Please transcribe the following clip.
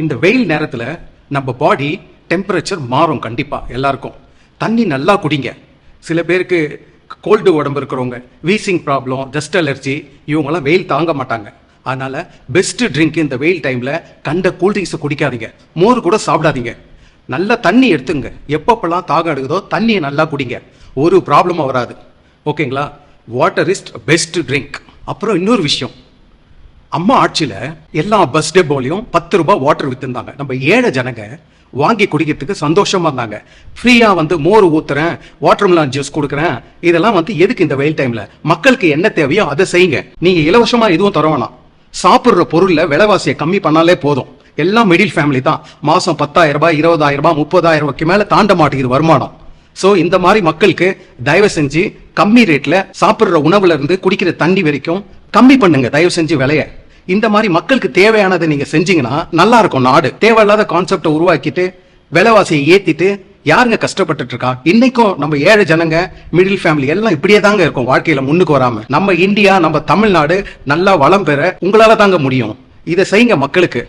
இந்த வெயில் நேரத்தில் நம்ம பாடி டெம்பரேச்சர் மாறும் கண்டிப்பாக எல்லாருக்கும். தண்ணி நல்லா குடிங்க. சில பேருக்கு கோல்டு உடம்பு இருக்கிறவங்க வீசிங் ப்ராப்ளம் டஸ்ட் அலர்ஜி இவங்கெல்லாம் வெயில் தாங்க மாட்டாங்க. அதனால பெஸ்ட்டு ட்ரிங்க் இந்த வெயில் டைமில் கண்ட கூல்ட்ரிங்ஸை குடிக்காதீங்க. மோர் கூட சாப்பிடாதீங்க. நல்லா தண்ணி எடுத்துங்க. எப்பப்பெல்லாம் தாகம் எடுக்குதோ தண்ணியை நல்லா குடிங்க. ஒரு ப்ராப்ளமும் வராது. ஓகேங்களா வாட்டர் இஸ் பெஸ்ட் ட்ரிங்க் அப்புறம் இன்னொரு விஷயம். அம்மா ஆட்சியில எல்லா பஸ் டெப்போலையும் பத்து ரூபாய் வாட்டர் வித்துருந்தாங்க. நம்ம ஏழை ஜனங்க வாங்கி குடிக்கிறதுக்கு சந்தோஷமா இருந்தாங்க. ஃப்ரீயா வந்து மோர் ஊத்துறேன் வாட்டர் மிலான் ஜூஸ் கொடுக்குறேன். இதெல்லாம் வந்து எதுக்கு இந்த வெயில் டைம்ல மக்களுக்கு என்ன தேவையோ அதை செய்யுங்க. நீங்க இலவசமா எதுவும் தர வேணாம். சாப்பிடுற பொருள்ல விலைவாசியை கம்மி பண்ணாலே போதும். எல்லாம் மிடில் ஃபேமிலி தான். மாசம் பத்தாயிரம் ரூபாய் இருபதாயிரம் ரூபாய் முப்பதாயிரம் ரூபாய்க்கு மேல தாண்ட மாட்டேங்குது வருமானம். சோ இந்த மாதிரி மக்களுக்கு தயவு செஞ்சு கம்மி ரேட்ல சாப்பிடுற உணவுல இருந்து குடிக்கிற தண்ணி வரைக்கும் கம்மி பண்ணுங்க. தயவு செஞ்சு விலைய. இந்த மாதிரி மக்களுக்கு தேவையானதை நீங்க செஞ்சீங்கன்னா நல்லா இருக்கும் நாடு. தேவையில்லாத கான்செப்டை உருவாக்கிட்டு விலைவாசியை ஏத்திட்டு யாருங்க கஷ்டப்பட்டுட்டு இருக்கா இன்னைக்கும் நம்ம ஏழை ஜனங்க மிடில் ஃபேமிலி எல்லாம் இப்படியே தாங்க இருக்கும் வாழ்க்கையில முன்னுக்கு வராம. நம்ம இந்தியா நம்ம தமிழ்நாடு நல்லா வளம் பெற உங்களால தாங்க முடியும். இதை செய்யுங்க மக்களுக்கு.